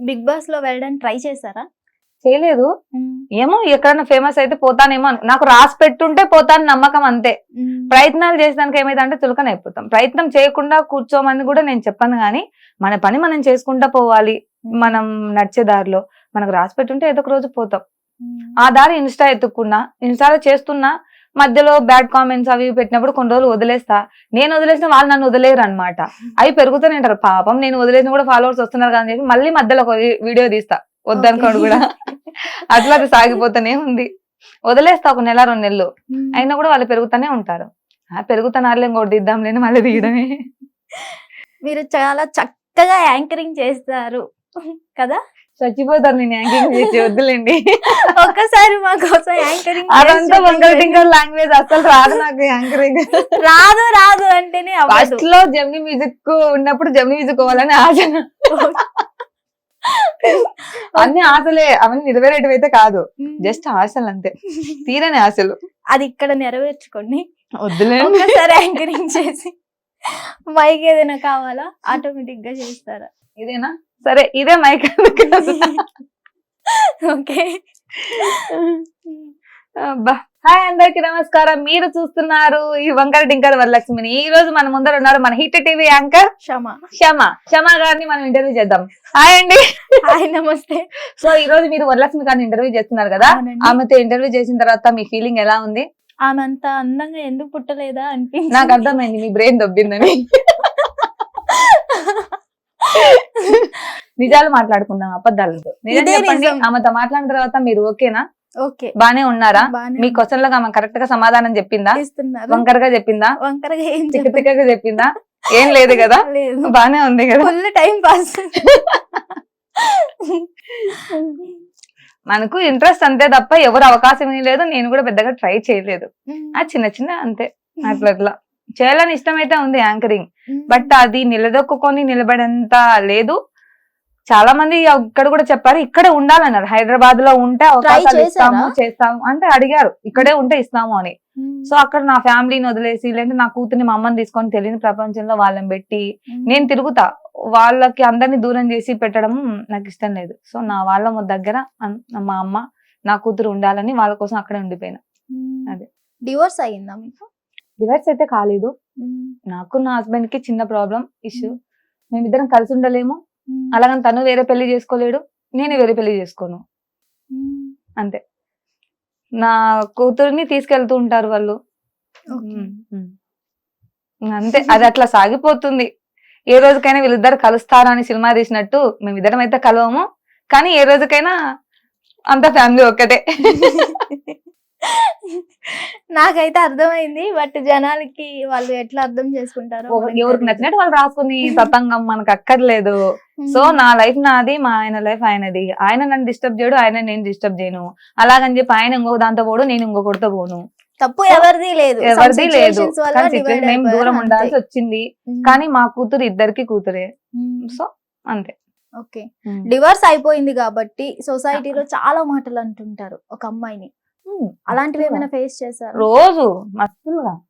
Big బాస్లో వెళ్ళడానికి try చేశారా? చేయలేదు. ఏమో ఎక్కడైనా ఫేమస్ అయితే పోతానేమో నాకు రాసి పెట్టుంటే పోతాను నమ్మకం అంతే. ప్రయత్నాలు చేసేదానికి ఏమైందంటే చులకన అయిపోతాం. ప్రయత్నం చేయకుండా కూర్చోమని కూడా నేను చెప్పాను కానీ మన పని మనం చేసుకుంటా పోవాలి. మనం నడిచే దారిలో మనకు రాసి పెట్టుంటే ఏదో ఒక రోజు పోతాం. ఆ దారి ఇన్స్టా ఎత్తుకున్నా ఇన్స్టాలో చేస్తున్నా మధ్యలో బ్యాడ్ కామెంట్స్ అవి పెట్టినప్పుడు కొన్ని రోజులు వదిలేస్తా. నేను వదిలేసిన వాళ్ళు నన్ను వదిలేరు అనమాట అవి పెరుగుతూనే ఉంటారు. పాపం నేను వదిలేసిన కూడా ఫాలోవర్స్ వస్తున్నారు కదా అని చెప్పి మళ్ళీ మధ్యలో ఒక వీడియో తీస్తా. వద్దనుకోడు కూడా. అట్లా అది సాగిపోతూనే ఉంది. వదిలేస్తా ఒక నెల రెండు నెలలు. అయినా కూడా వాళ్ళు పెరుగుతూనే ఉంటారు. ఆ పెరుగుతున్నారులే ఇంకోటి తీద్దాం లేని మళ్ళీ తీయడమే. మీరు చాలా చక్కగా యాంకరింగ్ చేస్తారు. కదా? చచ్చిపోతారు నేను యాంకింగ్ చేసి వద్దులేండి. ఒక్కసారి మా కోసం యాంకరింగ్ అదంతా టింకర్ లాంగ్వేజ్ అసలు రాదు నాకు యాంకరింగ్. రాదు రాదు అంటేనే ఫస్ట్లో జమ్ని మ్యూజిక్ ఉన్నప్పుడు జమ్ని మ్యూజిక్ పోవాలని ఆశ. అన్ని ఆశలే అవన్నీ నెరవేరేటివి అయితే కాదు జస్ట్ ఆశలు అంతే తీరని ఆశలు. అది ఇక్కడ నెరవేర్చుకోండి. వద్దులే ఒక్కసారి యాంకరింగ్ చేసి మైక్ ఏదైనా కావాలా? ఆటోమేటిక్గా చేస్తారా? ఇదేనా? సరే ఇదే మైక్ ఓకే. అబ్బా. హాయ్ అందరికి నమస్కారం. మీరు చూస్తున్నారు ఈ వంకర టింకర్ వరలక్ష్మిని. ఈ రోజు మన ముందర ఉన్నారు మన హిట్ టీవీ యాంకర్ క్షమ. క్షమ. క్షమ గారిని మనం ఇంటర్వ్యూ చేద్దాం. హాయ్ అండి. హాయ్ నమస్తే. సో ఈ రోజు మీరు వరలక్ష్మి గారిని ఇంటర్వ్యూ చేస్తున్నారు కదా. ఆమెతో ఇంటర్వ్యూ చేసిన తర్వాత మీ ఫీలింగ్ ఎలా ఉంది? ఆమె అంత అందంగా ఎందుకు పుట్టలేదా అనిపించింది. నాకు అర్థమైంది మీ బ్రెయిన్ దొబ్బిందని. నిజాలు మాట్లాడుకుందాం అబద్ధాలతో. నిజం ఇదే చెప్పండి నిజం. ఆమెతో మాట్లాడిన తర్వాత మీరు ఓకేనా? ఓకే. బానే ఉన్నారా? మీ క్వశ్చన్ ఆమె కరెక్ట్గా సమాధానం చెప్పిందా? వంకరగా చెప్పిందా? వంకరగా ఏం. తిక్కగా చెప్పిందా? ఏం లేదు కదా? బానే ఉంది కదా? Full time pass. మనకు ఇంట్రెస్ట్ అంతే తప్ప ఎవరు అవకాశం లేదు. నేను కూడా పెద్దగా ట్రై చేయలేదు. ఆ చిన్న చిన్న అంతే. అట్లా అట్లా. చేయాలని ఇష్టం అయితే ఉంది యాంకరింగ్. బట్ అది నిలదొక్కుని నిలబడేంత లేదు. చాలా మంది ఇక్కడ కూడా చెప్పారు ఇక్కడే ఉండాలన్నారు. హైదరాబాద్లో ఉంటే అవకాశాలు? ఇస్తాము చేస్తాము అంటే అడిగారు. ఇక్కడే ఉంటే ఇస్తాము అని. సో అక్కడ నా ఫ్యామిలీని వదిలేసి లేదంటే నా కూతుర్ని మా అమ్మని తీసుకొని తెలియని ప్రపంచంలో వాళ్ళని పెట్టి నేను తిరుగుతా. వాళ్ళకి అందరిని దూరం చేసి పెట్టడం నాకు ఇష్టం లేదు. సో నా వాళ్ళ మొ- దగ్గర మా అమ్మ నా కూతురు ఉండాలని వాళ్ళ కోసం అక్కడే ఉండిపోయినా. అదే. డివోర్స్ అయ్యిందా మీకు? డివైడ్స్ అయితే కాలేదు. నాకు నా హస్బెండ్కి చిన్న ప్రాబ్లం ఇష్యూ మేమిద్దరం కలిసి ఉండలేము. అలాగని తను వేరే పెళ్ళి చేసుకోలేడు నేను వేరే పెళ్ళి చేసుకోను. అంతే. నా కూతుర్ని తీసుకెళ్తూ ఉంటారు వాళ్ళు. అంతే అది అట్లా సాగిపోతుంది. ఏ రోజుకైనా వీళ్ళిద్దరు కలుస్తారా అని సినిమా తీసినట్టు మేమిద్దరం అయితే కలవము. కానీ ఏ రోజుకైనా అంత ఫ్యామిలీ ఒక్కటే. నాకైతే అర్థమైంది బట్ జనాలకి వాళ్ళు ఎట్లా అర్థం చేసుకుంటారో ఎవరికి. నచ్చినట్టు వాళ్ళు రాసుకుని సతంగం మనకు అక్కర్లేదు సో నా లైఫ్ నాది మా ఆయన లైఫ్ ఆయనది. ఆయన నన్ను డిస్టర్బ్ చేయడు ఆయన నేను డిస్టర్బ్ చేయను. అలాగని చెప్పి ఆయన ఇంకొక దాంతో పోడు నేను ఇంకొకటితో పోను. తప్పు ఎవరిది లేదు. ఎవరిది లేదు. మేము దూరం. ఉండాల్సి వచ్చింది. కానీ మా కూతురు ఇద్దరికి కూతురే. సో అంతే. ఓకే. డివోర్స్ అయిపోయింది కాబట్టి సొసైటీలో చాలా మాటలు అంటుంటారు ఒక అమ్మాయిని. అలాంటివి ఏమైనా ఫేస్ చేశారు? రోజు మస్తులుగా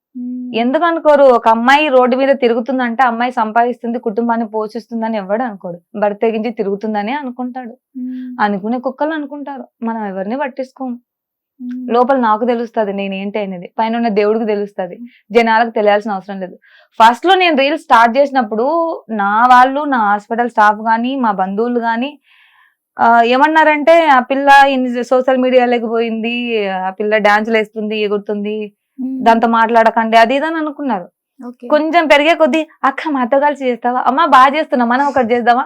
ఎందుకు అనుకోరు? ఒక అమ్మాయి రోడ్డు మీద తిరుగుతుందంటే అమ్మాయి సంపాదిస్తుంది కుటుంబాన్ని పోషిస్తుందని ఎవడు అనుకోడు. భర్త తెగించి తిరుగుతుందని అనుకుంటాడు. అనుకునే కుక్కలు అనుకుంటారు. మనం ఎవరిని పట్టించుకోము. లోపల నాకు తెలుస్తుంది నేను ఏంటి అనేది. పైన ఉన్న దేవుడికి తెలుస్తుంది. జనాలకు తెలియాల్సిన అవసరం లేదు. ఫస్ట్లో నేను రీల్స్ స్టార్ట్ చేసినప్పుడు నా వాళ్ళు నా హాస్పిటల్ స్టాఫ్ గానీ మా బంధువులు గానీ ఏమన్నారంటే ఆ పిల్ల సోషల్ మీడియాలోకి పోయింది ఆ పిల్ల డాన్సులు వేస్తుంది ఎగురుతుంది దాంతో మాట్లాడకండి అది ఇదని అనుకున్నారు. కొంచెం పెరిగే కొద్దీ అక్క మాతో కలిసి చేస్తావా? అమ్మ బాగా చేస్తున్నాం మనం ఒకటి చేద్దామా?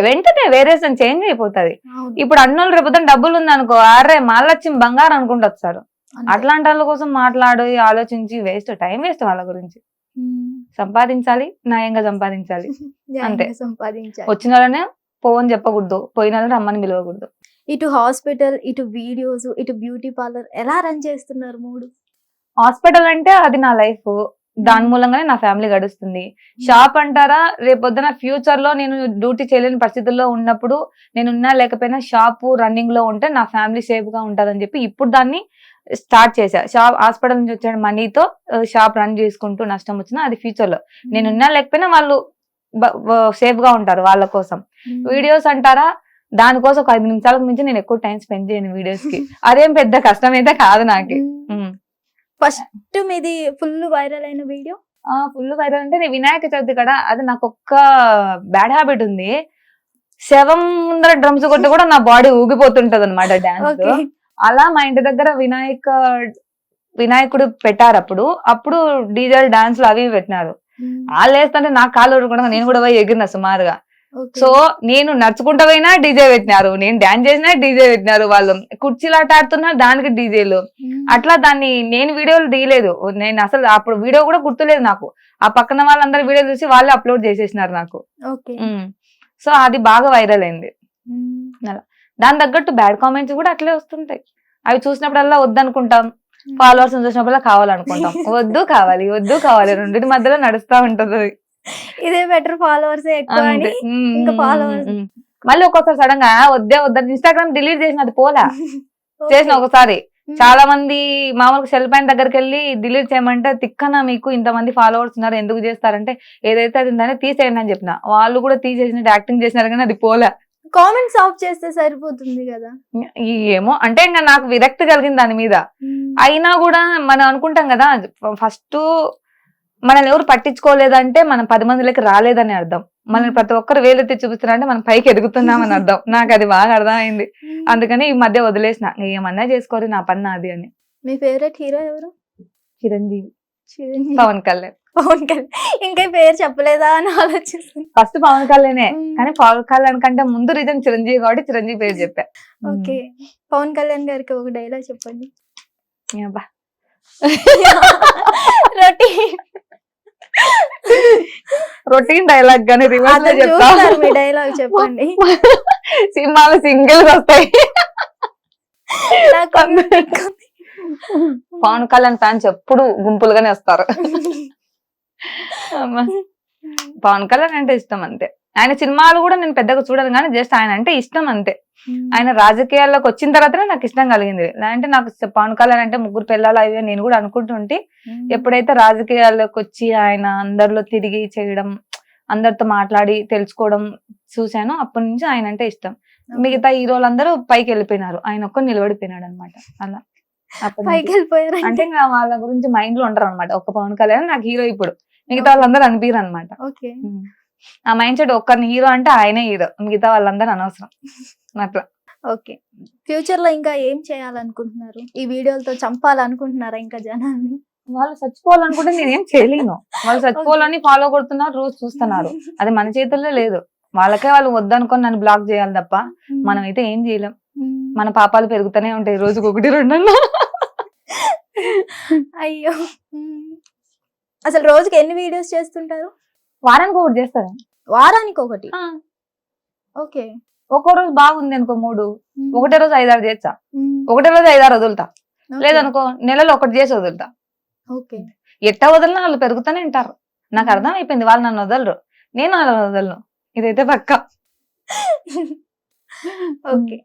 వెంటనే వేరియేషన్ చేంజ్ అయిపోతది. ఇప్పుడు అన్నోళ్ళు రేపు డబ్బులు ఉంది అనుకో అరే మాలచ్చి బంగారం అనుకుంటూ వస్తారు. అట్లాంటి వాళ్ళ కోసం మాట్లాడి ఆలోచించి వేస్ట్ టైం వేస్ట్ వాళ్ళ గురించి. సంపాదించాలి న్యాయంగా సంపాదించాలి. అంతే. సంపాదించాలి. వచ్చిన వాళ్ళనే పోవని చెప్పకూడదు. పోయిన రమ్మని పిలవకూడదు. ఇటు హాస్పిటల్ ఇటు వీడియోస్ ఇటు బ్యూటీ పార్లర్ ఎలా రన్ చేస్తున్నారు మూడు? హాస్పిటల్ అంటే అది నా లైఫ్. దాని మూలంగానే నా ఫ్యామిలీ గడుస్తుంది. షాప్ అంటారా రేపొద్దున ఫ్యూచర్లో నేను డ్యూటీ చేయలేని పరిస్థితుల్లో ఉన్నప్పుడు నేను ఉన్నా లేకపోయినా షాప్ రన్నింగ్లో ఉంటే నా ఫ్యామిలీ సేఫ్గా ఉంటదని చెప్పి ఇప్పుడు దాన్ని స్టార్ట్ చేశా. షాప్ హాస్పిటల్ నుంచి వచ్చిన మనీతో షాప్ రన్ చేసుకుంటూ నష్టం వచ్చినా అది ఫ్యూచర్లో నేను ఉన్నా లేకపోయినా వాళ్ళు సేఫ్గా ఉంటారు వాళ్ళ కోసం. వీడియోస్ అంటారా? దానికోసం ఒక ఐదు నిమిషాలకు మించి నేను ఎక్కువ టైం స్పెండ్ చేయను వీడియోస్కి అదేం పెద్ద కష్టం అయితే కాదు నాకు. ఫస్ట్ మీది ఫుల్ వైరల్ అయిన వీడియో? ఫుల్ వైరల్ అంటే నేను వినాయక చవితి కదా అది నాకు ఒక్క బ్యాడ్ హ్యాబిట్ ఉంది. శవం ముందర డ్రమ్స్ కొట్టి కూడా నా బాడీ ఊగిపోతుంటది అనమాట డాన్స్ అలా మా ఇంటి దగ్గర వినాయక వినాయకుడు పెట్టారు అప్పుడు. అప్పుడు డీజే డాన్స్ అవి పెట్టినారు. వాళ్ళు వేస్తుంటే నాకు కాళ్ళు ఊరుకుండా నేను కూడా పోయి ఎగిరిన సుమారుగా. సో నేను నడుచుకుంటా పోయినా డీజే పెట్టినారు. నేను డాన్స్ చేసినా డీజే పెట్టినారు వాళ్ళు. కుర్చీలాట ఆడుతున్నా దానికి డీజేలు. అట్లా దాన్ని నేను వీడియోలు తీయలేదు. నేను అసలు అప్పుడు వీడియో కూడా గుర్తులేదు నాకు. ఆ పక్కన వాళ్ళందరూ వీడియో చూసి వాళ్ళే అప్లోడ్ చేసేసినారు నాకు. సో అది బాగా వైరల్ అయింది. దాని తగ్గట్టు బ్యాడ్ కామెంట్స్ కూడా అట్లే వస్తుంటాయి. అవి చూసినప్పుడల్లా వద్దనుకుంటాం. ఫాలోవర్స్ చూసినప్పుడల్లా కావాలనుకుంటాం. వద్దు కావాలి వద్దు కావాలి. రెండింటి మధ్యలో నడుస్తా ఉంటది. అది. ఇదే బెటర్ ఫాలోవర్స్ ఇంకా. ఉమ్, ఉమ్. మళ్ళీ ఒక్కొక్కసారి సడన్గా వద్దే వద్దని ఇన్స్టాగ్రామ్ డిలీట్ చేసినది పోలా. చేసిన ఒకసారి. చాలా మంది మామూలుగా సెల్ పైన దగ్గరికి వెళ్ళి డిలీట్ చేయమంటే తిక్కన మీకు ఇంతమంది ఫాలోవర్స్ ఉన్నారు ఎందుకు చేస్తారంటే ఏదైతే అది ఉందని తీసేయండి అని చెప్పిన. వాళ్ళు కూడా తీసేసినట్టు యాక్టింగ్ చేసినారు కానీ అది పోలే. కామెంట్స్ ఆఫ్ చేస్తే సరిపోతుంది కదా. ఏమో అంటే ఇంకా నాకు విరక్తి కలిగింది దాని మీద. అయినా కూడా మనం అనుకుంటాం కదా ఫస్ట్ మనల్ని ఎవరు పట్టించుకోలేదంటే మనం పది మందిలోకి రాలేదని అర్థం. మనల్ని ప్రతి ఒక్కరు వేలెత్తి చూపిస్తున్నారంటే మనం పైకి ఎదుగుతున్నామని అర్థం. నాకు అది బాగా అర్థమైంది. అందుకని ఈ మధ్య వదిలేసిన. ఏమన్నా చేసుకోరు నా పని నాది అని. మీ ఫేవరెట్ హీరో ఎవరు? చిరంజీవి. చిరంజీవి. పవన్ కళ్యాణ్. పవన్ కళ్యాణ్. ఇంకా పేరు చెప్పలేదా అని ఆలోచిస్తుంది ఫస్ట్ పవన్ కళ్యాణే కానీ పవన్ కళ్యాణ్ కంటే ముందు రీజన్ చిరంజీవి కాబట్టి చిరంజీవి పేరు చెప్పా. ఓకే. పవన్ కళ్యాణ్ గారికి ఒక డైలాగ్ చెప్పండి. రొటీన్. రొటీన్ డైలాగ్ గానీ రివర్స్లో మీ డైలాగ్ చెప్పండి. సినిమాలు సింగిల్ వస్తాయి. పవన్ కళ్యాణ్ ఫ్యాన్స్ ఎప్పుడు గుంపులుగానే వస్తారు. పవన్ కళ్యాణ్ అంటే ఇష్టం అంతే. ఆయన సినిమాలు కూడా నేను పెద్దగా చూడను కానీ జస్ట్ ఆయన అంటే ఇష్టం అంతే. ఆయన రాజకీయాల్లోకి వచ్చిన తర్వాతనే నాకు ఇష్టం కలిగింది. అంటే నాకు పవన్ కళ్యాణ్ అంటే ముగ్గురు పిల్లలు అవి నేను కూడా అనుకుంటుంటే ఎప్పుడైతే రాజకీయాల్లోకి వచ్చి ఆయన అందరిలో తిరిగి చేయడం అందరితో మాట్లాడి తెలుసుకోవడం చూశానో అప్పటి నుంచి ఆయన అంటే ఇష్టం. మిగతా హీరోలందరూ పైకి వెళ్ళిపోయినారు. ఆయన ఒక్క నిలబడిపోయినాడు అనమాట అలా. పైకి వెళ్ళిపోయారు అంటే వాళ్ళ గురించి మైండ్లో ఉండరు అనమాట ఒక పవన్ కళ్యాణ్ నాకు హీరో ఇప్పుడు. మిగతా వాళ్ళందరూ అనిపించరు అనమాట ఓకే ఆ మైండ్ సెట్ ఒక్కరిని హీరో అంటే ఆయనే హీరో. మిగతా వాళ్ళందరూ అనవసరం. అట్లా. ఓకే ఫ్యూచర్లో ఇంకా ఏం చేయాలనుకుంటున్నారు? ఈ వీడియోలతో చంపాలనుకుంటున్నారా ఇంకా జనాన్ని? వాళ్ళు చచ్చిపోవాలనుకుంటే నేనేం చేయలేను. వాళ్ళు చచ్చిపోవాలని ఫాలో కొడుతున్నారు రోజు చూస్తున్నారు. అది మన చేతుల్లో లేదు. వాళ్ళకే వాళ్ళు వద్దనుకొని నన్ను బ్లాక్ చేయాలి తప్ప మనం అయితే ఏం చేయలేం. మన పాపాలు పెరుగుతూనే ఉంటాయి రోజుకు ఒకటి రెండు అయ్యో. ఉమ్. అసలు రోజుకి ఎన్ని వీడియోస్ చేస్తుంటారు? వారానికి ఒకటి చేస్తారు? వారానికి ఒకటి? ఓకే. ఒక్కో రోజు బాగుంది అనుకో మూడు. ఒకటే రోజు ఐదారు చేస్తా. ఒకటే రోజు ఐదారు వదులుతా. లేదనుకో నెలలో ఒకటి చేసి వదులుతా. ఓకే. ఎట్టా వదిలినా వాళ్ళు పెరుగుతూనే ఉంటారు నాకు అర్థం అయిపోయింది. వాళ్ళు నన్ను వదలరు. నేను వాళ్ళని వదలను. ఇదైతే పక్క. ఓకే.